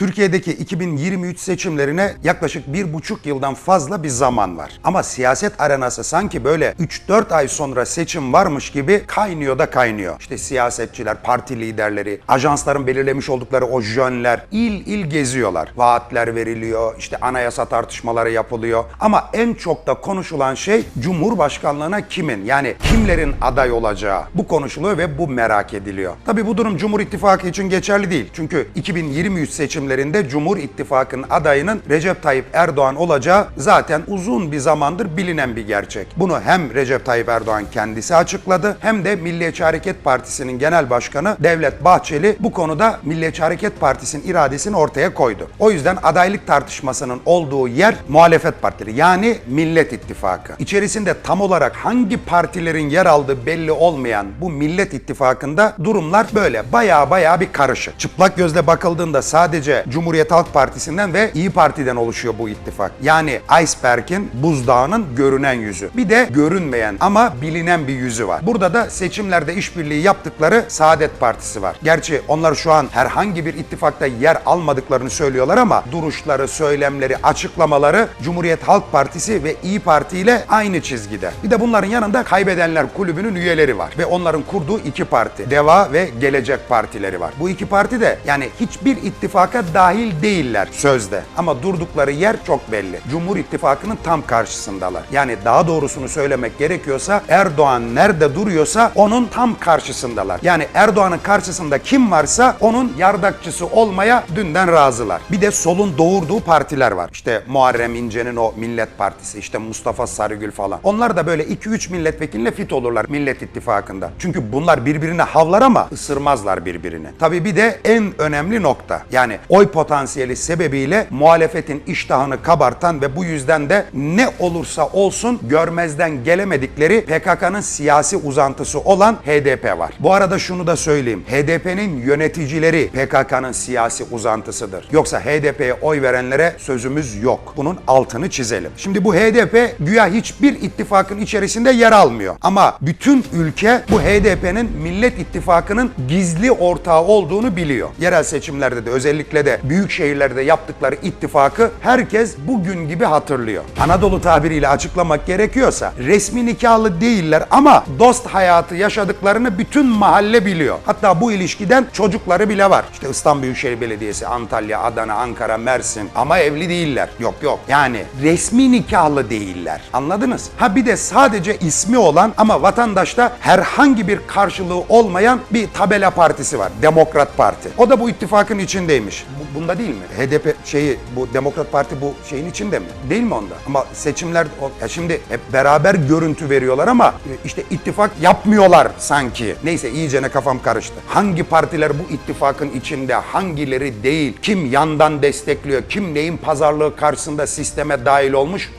Türkiye'deki 2023 seçimlerine yaklaşık bir buçuk yıldan fazla bir zaman var. Ama siyaset arenası sanki böyle 3-4 ay sonra seçim varmış gibi kaynıyor da kaynıyor. İşte siyasetçiler, parti liderleri, ajansların belirlemiş oldukları o jönler il il geziyorlar. Vaatler veriliyor, işte anayasa tartışmaları yapılıyor. Ama en çok da konuşulan şey Cumhurbaşkanlığına kimin yani kimlerin aday olacağı bu konuşuluyor ve bu merak ediliyor. Tabii bu durum Cumhur İttifakı için geçerli değil. Çünkü 2023 seçimlerinde Cumhur İttifakı'nın adayının Recep Tayyip Erdoğan olacağı zaten uzun bir zamandır bilinen bir gerçek. Bunu hem Recep Tayyip Erdoğan kendisi açıkladı hem de Milliyetçi Hareket Partisi'nin genel başkanı Devlet Bahçeli bu konuda Milliyetçi Hareket Partisi'nin iradesini ortaya koydu. O yüzden adaylık tartışmasının olduğu yer muhalefet partileri yani Millet İttifakı. İçerisinde tam olarak hangi partilerin yer aldığı belli olmayan bu Millet İttifakı'nda durumlar böyle baya baya bir karışık. Çıplak gözle bakıldığında sadece Cumhuriyet Halk Partisi'nden ve İyi Parti'den oluşuyor bu ittifak. Yani iceberg'in, buzdağının görünen yüzü. Bir de görünmeyen ama bilinen bir yüzü var. Burada da seçimlerde işbirliği yaptıkları Saadet Partisi var. Gerçi onlar şu an herhangi bir ittifakta yer almadıklarını söylüyorlar ama duruşları, söylemleri, açıklamaları Cumhuriyet Halk Partisi ve İyi Parti ile aynı çizgide. Bir de bunların yanında Kaybedenler Kulübü'nün üyeleri var ve onların kurduğu iki parti. Deva ve Gelecek Partileri var. Bu iki parti de yani hiçbir ittifaka dahil değiller sözde. Ama durdukları yer çok belli. Cumhur İttifakı'nın tam karşısındalar. Yani daha doğrusunu söylemek gerekiyorsa Erdoğan nerede duruyorsa onun tam karşısındalar. Yani Erdoğan'ın karşısında kim varsa onun yardakçısı olmaya dünden razılar. Bir de solun doğurduğu partiler var. İşte Muharrem İnce'nin o Millet Partisi, işte Mustafa Sarıgül falan. Onlar da böyle 2-3 milletvekiline fit olurlar Millet İttifakı'nda. Çünkü bunlar birbirine havlar ama ısırmazlar birbirini. Tabii bir de en önemli nokta yani oy potansiyeli sebebiyle muhalefetin iştahını kabartan ve bu yüzden de ne olursa olsun görmezden gelemedikleri PKK'nın siyasi uzantısı olan HDP var. Bu arada şunu da söyleyeyim. HDP'nin yöneticileri PKK'nın siyasi uzantısıdır. Yoksa HDP'ye oy verenlere sözümüz yok. Bunun altını çizelim. Şimdi bu HDP güya hiçbir ittifakın içerisinde yer almıyor. Ama bütün ülke bu HDP'nin Millet İttifakı'nın gizli ortağı olduğunu biliyor. Yerel seçimlerde de özellikle de büyük şehirlerde yaptıkları ittifakı herkes bugün gibi hatırlıyor. Anadolu tabiriyle açıklamak gerekiyorsa resmi nikahlı değiller ama dost hayatı yaşadıklarını bütün mahalle biliyor. Hatta bu ilişkiden çocukları bile var. İşte İstanbul Büyükşehir Belediyesi, Antalya, Adana, Ankara, Mersin ama evli değiller. Yok yok. Yani resmi nikahlı değiller. Anladınız? Ha bir de sadece ismi olan ama vatandaşta herhangi bir karşılığı olmayan bir tabela partisi var. Demokrat Parti. O da bu ittifakın içindeymiş. Bu- bunda değil mi? HDP şeyi bu Demokrat Parti bu şeyin içinde mi? Değil mi onda? Ama seçimler o- ya şimdi hep beraber görüntü veriyorlar ama e, işte ittifak yapmıyorlar sanki. Neyse iyice ne kafam karıştı. Hangi partiler bu ittifakın içinde, hangileri değil, kim yandan destekliyor, kim neyin pazarlığı karşısında sisteme dahil olmuş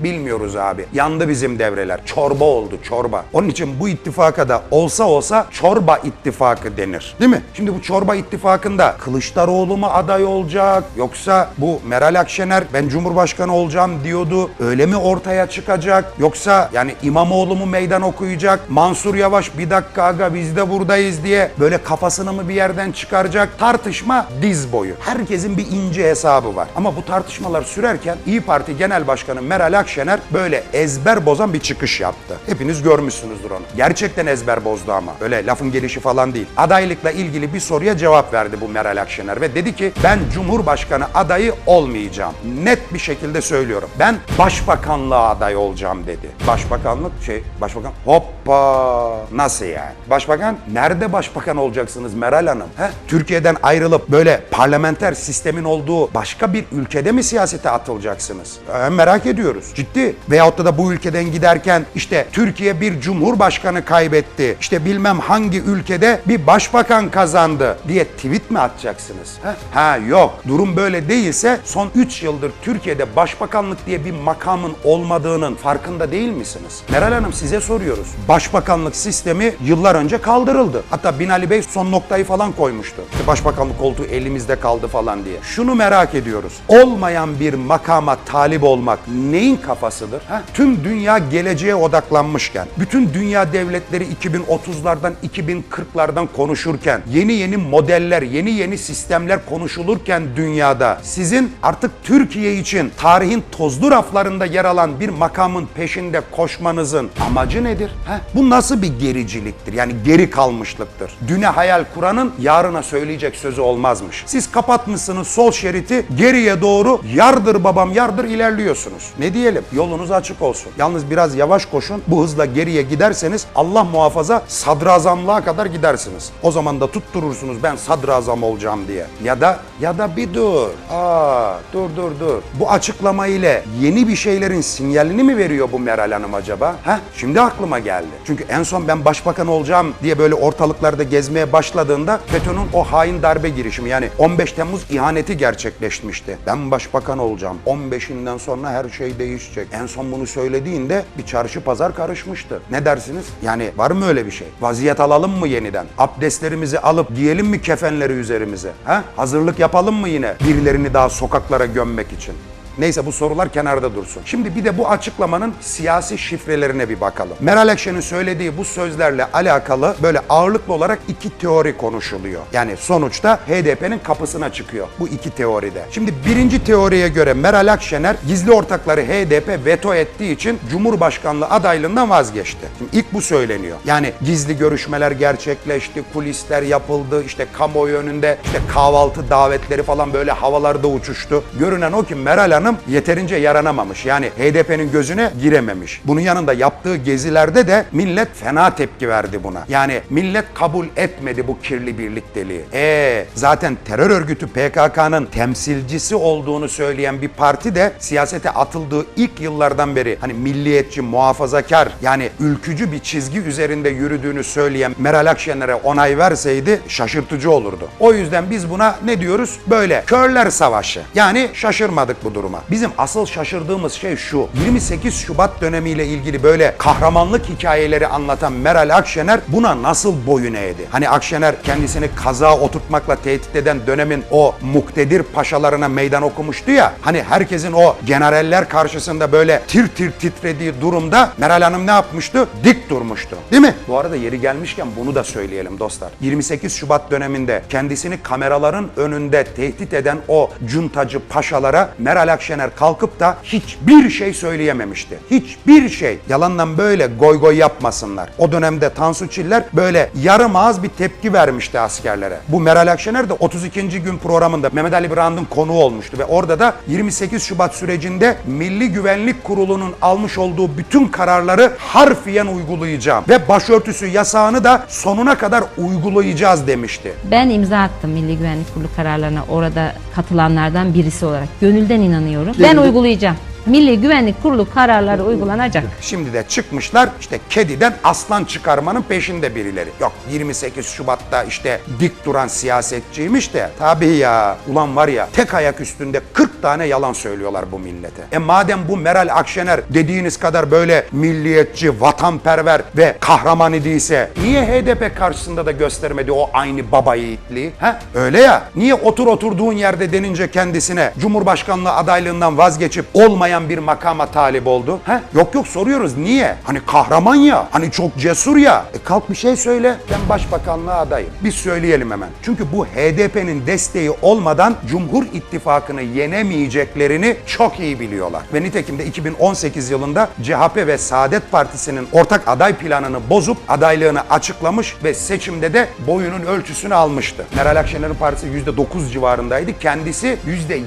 Bilmiyoruz abi. Yandı bizim devreler. Çorba oldu çorba. Onun için bu ittifaka da olsa olsa çorba ittifakı denir. Değil mi? Şimdi bu çorba ittifakında Kılıçdaroğlu mu aday olacak? Yoksa bu Meral Akşener ben Cumhurbaşkanı olacağım diyordu. Öyle mi ortaya çıkacak? Yoksa yani İmamoğlu mu meydan okuyacak? Mansur Yavaş bir dakika aga biz de buradayız diye böyle kafasını mı bir yerden çıkaracak? Tartışma diz boyu. Herkesin bir ince hesabı var. Ama bu tartışmalar sürerken İyi Parti Genel Başkanı Meral Akşener böyle ezber bozan bir çıkış yaptı. Hepiniz görmüşsünüzdür onu. Gerçekten ezber bozdu ama. Öyle lafın gelişi falan değil. Adaylıkla ilgili bir soruya cevap verdi bu Meral Akşener ve dedi ki ben Cumhurbaşkanı adayı olmayacağım. Net bir şekilde söylüyorum. Ben başbakanlığa aday olacağım dedi. Başbakanlık şey başbakan hoppa nasıl yani? Başbakan nerede başbakan olacaksınız Meral Hanım? He? Türkiye'den ayrılıp böyle parlamenter sistemin olduğu başka bir ülkede mi siyasete atılacaksınız? Ee, merak ediyoruz. Ciddi. Veyahut da, da bu ülkeden giderken işte Türkiye bir cumhurbaşkanı kaybetti. İşte bilmem hangi ülkede bir başbakan kazandı diye tweet mi atacaksınız? Ha, ha yok. Durum böyle değilse son 3 yıldır Türkiye'de başbakanlık diye bir makamın olmadığının farkında değil misiniz? Meral Hanım size soruyoruz. Başbakanlık sistemi yıllar önce kaldırıldı. Hatta Binali Bey son noktayı falan koymuştu. İşte başbakanlık koltuğu elimizde kaldı falan diye. Şunu merak ediyoruz. Olmayan bir makama talip olmak neyin kafasıdır? Ha? Tüm dünya geleceğe odaklanmışken, bütün dünya devletleri 2030'lardan 2040'lardan konuşurken, yeni yeni modeller, yeni yeni sistemler konuşulurken dünyada sizin artık Türkiye için tarihin tozlu raflarında yer alan bir makamın peşinde koşmanızın amacı nedir? Ha? Bu nasıl bir gericiliktir? Yani geri kalmışlıktır. Düne hayal kuranın yarına söyleyecek sözü olmazmış. Siz kapatmışsınız sol şeriti geriye doğru yardır babam yardır ilerliyorsunuz. Ne diyelim? Yolunuz açık olsun. Yalnız biraz yavaş koşun. Bu hızla geriye giderseniz Allah muhafaza sadrazamlığa kadar gidersiniz. O zaman da tutturursunuz ben sadrazam olacağım diye. Ya da ya da bir dur. Aa dur dur dur. Bu açıklama ile yeni bir şeylerin sinyalini mi veriyor bu Meral Hanım acaba? Ha? Şimdi aklıma geldi. Çünkü en son ben başbakan olacağım diye böyle ortalıklarda gezmeye başladığında FETÖ'nün o hain darbe girişimi yani 15 Temmuz ihaneti gerçekleşmişti. Ben başbakan olacağım. 15'inden sonra her şey değişecek. En son bunu söylediğinde bir çarşı pazar karışmıştı. Ne dersiniz? Yani var mı öyle bir şey? Vaziyet alalım mı yeniden? Abdestlerimizi alıp giyelim mi kefenleri üzerimize? Ha? Hazırlık yapalım mı yine birilerini daha sokaklara gömmek için? Neyse bu sorular kenarda dursun. Şimdi bir de bu açıklamanın siyasi şifrelerine bir bakalım. Meral Akşener'in söylediği bu sözlerle alakalı böyle ağırlıklı olarak iki teori konuşuluyor. Yani sonuçta HDP'nin kapısına çıkıyor bu iki teoride. Şimdi birinci teoriye göre Meral Akşener gizli ortakları HDP veto ettiği için Cumhurbaşkanlığı adaylığından vazgeçti. Şimdi ilk bu söyleniyor. Yani gizli görüşmeler gerçekleşti, kulisler yapıldı, işte kamuoyu önünde işte kahvaltı davetleri falan böyle havalarda uçuştu. Görünen o ki Meral Hanım yeterince yaranamamış. Yani HDP'nin gözüne girememiş. Bunun yanında yaptığı gezilerde de millet fena tepki verdi buna. Yani millet kabul etmedi bu kirli birlikteliği. E zaten terör örgütü PKK'nın temsilcisi olduğunu söyleyen bir parti de siyasete atıldığı ilk yıllardan beri hani milliyetçi, muhafazakar yani ülkücü bir çizgi üzerinde yürüdüğünü söyleyen Meral Akşener'e onay verseydi şaşırtıcı olurdu. O yüzden biz buna ne diyoruz? Böyle körler savaşı. Yani şaşırmadık bu duruma. Bizim asıl şaşırdığımız şey şu. 28 Şubat dönemiyle ilgili böyle kahramanlık hikayeleri anlatan Meral Akşener buna nasıl boyun eğdi? Hani Akşener kendisini kaza oturtmakla tehdit eden dönemin o muktedir paşalarına meydan okumuştu ya. Hani herkesin o generaller karşısında böyle tir tir titrediği durumda Meral Hanım ne yapmıştı? Dik durmuştu. Değil mi? Bu arada yeri gelmişken bunu da söyleyelim dostlar. 28 Şubat döneminde kendisini kameraların önünde tehdit eden o cuntacı paşalara Meral Akşener kalkıp da hiçbir şey söyleyememişti. Hiçbir şey. Yalandan böyle goy goy yapmasınlar. O dönemde Tansu Çiller böyle yarım ağız bir tepki vermişti askerlere. Bu Meral Akşener de 32. gün programında Mehmet Ali Brandt'ın konuğu olmuştu ve orada da 28 Şubat sürecinde Milli Güvenlik Kurulu'nun almış olduğu bütün kararları harfiyen uygulayacağım ve başörtüsü yasağını da sonuna kadar uygulayacağız demişti. Ben imza attım Milli Güvenlik Kurulu kararlarına orada katılanlardan birisi olarak. Gönülden inanıyorum. Ben uygulayacağım. Milli Güvenlik Kurulu kararları uygulanacak. Şimdi de çıkmışlar işte kediden aslan çıkarmanın peşinde birileri. Yok 28 Şubat'ta işte dik duran siyasetçiymiş de tabii ya ulan var ya tek ayak üstünde 40 tane yalan söylüyorlar bu millete. E madem bu Meral Akşener dediğiniz kadar böyle milliyetçi, vatanperver ve kahraman idiyse niye HDP karşısında da göstermedi o aynı baba yiğitliği? Ha? Öyle ya. Niye otur oturduğun yerde denince kendisine Cumhurbaşkanlığı adaylığından vazgeçip olmayan bir makama talip oldu? Ha? Yok yok soruyoruz niye? Hani kahraman ya, hani çok cesur ya. E kalk bir şey söyle. Ben başbakanlığa adayım. Biz söyleyelim hemen. Çünkü bu HDP'nin desteği olmadan Cumhur İttifakı'nı yenemeyeceklerini çok iyi biliyorlar. Ve nitekim de 2018 yılında CHP ve Saadet Partisi'nin ortak aday planını bozup adaylığını açıklamış ve seçimde de boyunun ölçüsünü almıştı. Meral Akşener'in partisi %9 civarındaydı. Kendisi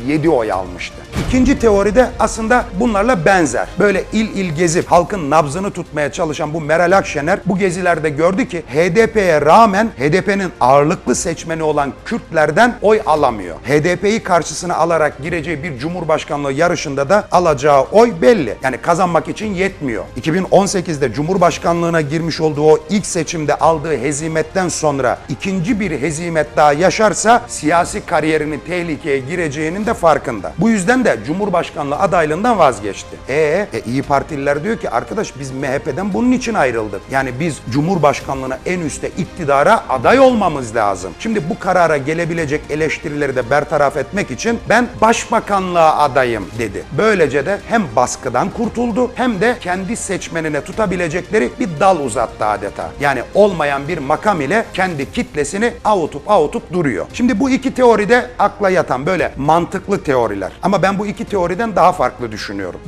%7 oy almıştı. İkinci teoride aslında bunlarla benzer. Böyle il il gezip halkın nabzını tutmaya çalışan bu Meral Akşener bu gezilerde gördü ki HDP'ye rağmen HDP'nin ağırlıklı seçmeni olan Kürtlerden oy alamıyor. HDP'yi karşısına alarak gireceği bir cumhurbaşkanlığı yarışında da alacağı oy belli. Yani kazanmak için yetmiyor. 2018'de cumhurbaşkanlığına girmiş olduğu o ilk seçimde aldığı hezimetten sonra ikinci bir hezimet daha yaşarsa siyasi kariyerinin tehlikeye gireceğinin de farkında. Bu yüzden de Cumhurbaşkanlığı adaylığından Bakanlığından vazgeçti. E, e İyi Partililer diyor ki arkadaş biz MHP'den bunun için ayrıldık. Yani biz Cumhurbaşkanlığına en üstte iktidara aday olmamız lazım. Şimdi bu karara gelebilecek eleştirileri de bertaraf etmek için ben başbakanlığa adayım dedi. Böylece de hem baskıdan kurtuldu hem de kendi seçmenine tutabilecekleri bir dal uzattı adeta. Yani olmayan bir makam ile kendi kitlesini avutup avutup duruyor. Şimdi bu iki teoride akla yatan böyle mantıklı teoriler. Ama ben bu iki teoriden daha farklı düşünüyorum.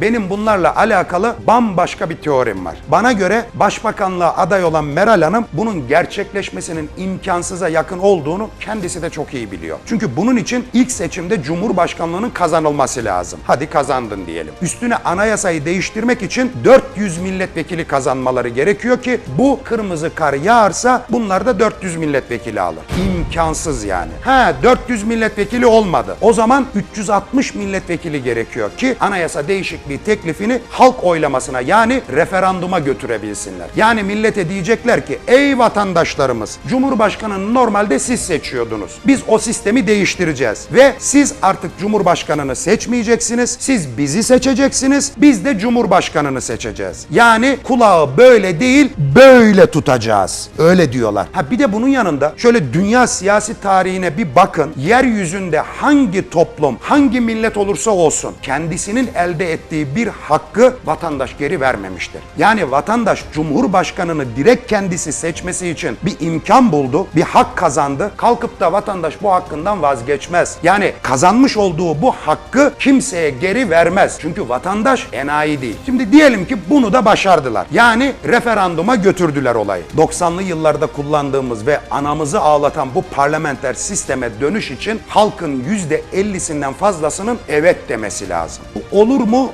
Benim bunlarla alakalı bambaşka bir teorim var. Bana göre başbakanlığa aday olan Meral Hanım bunun gerçekleşmesinin imkansıza yakın olduğunu kendisi de çok iyi biliyor. Çünkü bunun için ilk seçimde Cumhurbaşkanlığının kazanılması lazım. Hadi kazandın diyelim. Üstüne anayasayı değiştirmek için 400 milletvekili kazanmaları gerekiyor ki bu kırmızı kar yağarsa bunlar da 400 milletvekili alır. İmkansız yani. Ha 400 milletvekili olmadı. O zaman 360 milletvekili gerekiyor ki anayasa değişikliği teklifini halk oylamasına yani referanduma götürebilsinler. Yani millete diyecekler ki ey vatandaşlarımız Cumhurbaşkanını normalde siz seçiyordunuz. Biz o sistemi değiştireceğiz ve siz artık Cumhurbaşkanını seçmeyeceksiniz. Siz bizi seçeceksiniz. Biz de Cumhurbaşkanını seçeceğiz. Yani kulağı böyle değil böyle tutacağız. Öyle diyorlar. Ha bir de bunun yanında şöyle dünya siyasi tarihine bir bakın. Yeryüzünde hangi toplum, hangi millet olursa olsun kendisinin elde ettiği bir hakkı vatandaş geri vermemiştir. Yani vatandaş Cumhurbaşkanını direkt kendisi seçmesi için bir imkan buldu, bir hak kazandı. Kalkıp da vatandaş bu hakkından vazgeçmez. Yani kazanmış olduğu bu hakkı kimseye geri vermez. Çünkü vatandaş enayi değil. Şimdi diyelim ki bunu da başardılar. Yani referanduma götürdüler olayı. 90'lı yıllarda kullandığımız ve anamızı ağlatan bu parlamenter sisteme dönüş için halkın %50'sinden fazlasının evet demesi lazım. Bu olur mu?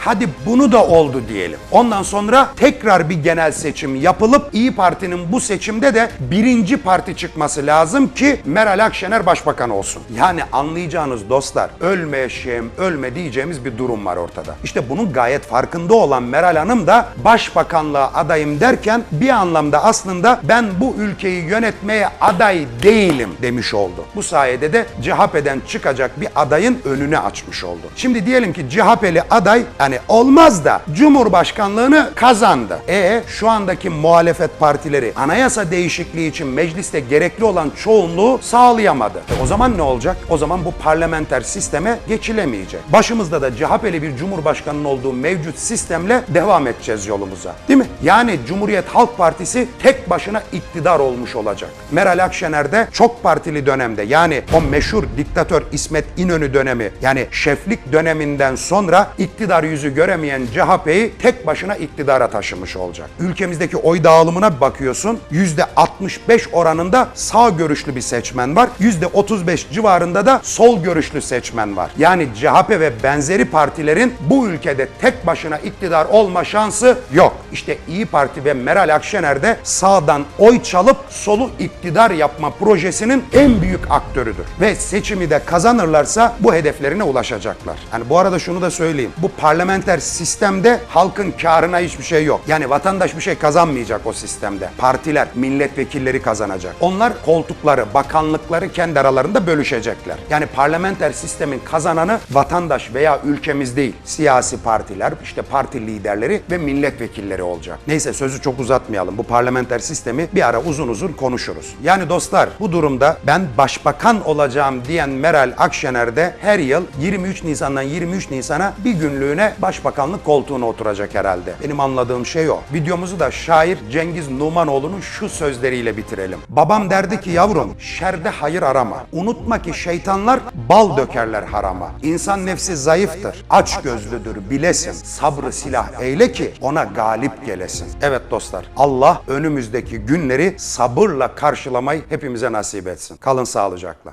Hadi bunu da oldu diyelim. Ondan sonra tekrar bir genel seçim yapılıp İyi Parti'nin bu seçimde de birinci parti çıkması lazım ki Meral Akşener başbakan olsun. Yani anlayacağınız dostlar ölmeyeceğim, ölme diyeceğimiz bir durum var ortada. İşte bunun gayet farkında olan Meral Hanım da başbakanlığa adayım derken bir anlamda aslında ben bu ülkeyi yönetmeye aday değilim demiş oldu. Bu sayede de CHP'den çıkacak bir adayın önünü açmış oldu. Şimdi diyelim ki CHP'li aday yani olmaz da Cumhurbaşkanlığını kazandı. E şu andaki muhalefet partileri anayasa değişikliği için mecliste gerekli olan çoğunluğu sağlayamadı. E o zaman ne olacak? O zaman bu parlamenter sisteme geçilemeyecek. Başımızda da CHP'li bir cumhurbaşkanının olduğu mevcut sistemle devam edeceğiz yolumuza. Değil mi? Yani Cumhuriyet Halk Partisi tek başına iktidar olmuş olacak. Meral Akşener de çok partili dönemde yani o meşhur diktatör İsmet İnönü dönemi yani şeflik döneminden sonra iktidar yüzü göremeyen CHP'yi tek başına iktidara taşımış olacak. Ülkemizdeki oy dağılımına bakıyorsun. %65 oranında sağ görüşlü bir seçmen var. %35 civarında da sol görüşlü seçmen var. Yani CHP ve benzeri partilerin bu ülkede tek başına iktidar olma şansı yok. İşte İyi Parti ve Meral Akşener de sağdan oy çalıp solu iktidar yapma projesinin en büyük aktörüdür. Ve seçimi de kazanırlarsa bu hedeflerine ulaşacaklar. Hani bu arada şunu da söyleyeyim. Bu parlamenter sistemde halkın karına hiçbir şey yok. Yani vatandaş bir şey kazanmayacak o sistemde. Partiler, milletvekilleri kazanacak. Onlar koltukları, bakanlıkları kendi aralarında bölüşecekler. Yani parlamenter sistemin kazananı vatandaş veya ülkemiz değil. Siyasi partiler, işte parti liderleri ve milletvekilleri olacak. Neyse sözü çok uzatmayalım. Bu parlamenter sistemi bir ara uzun uzun konuşuruz. Yani dostlar bu durumda ben başbakan olacağım diyen Meral Akşener de her yıl 23 Nisan'dan 23 Nisan'a bir günlüğüne başbakanlık koltuğuna oturacak herhalde. Benim anladığım şey o. Videomuzu da şair Cengiz Numanoğlu'nun şu sözleriyle bitirelim. Babam derdi ki yavrum şerde hayır arama. Unutma ki şeytanlar bal dökerler harama. İnsan nefsi zayıftır, aç gözlüdür bilesin. Sabrı silah eyle ki ona galip gelesin. Evet dostlar Allah önümüzdeki günleri sabırla karşılamayı hepimize nasip etsin. Kalın sağlıcakla.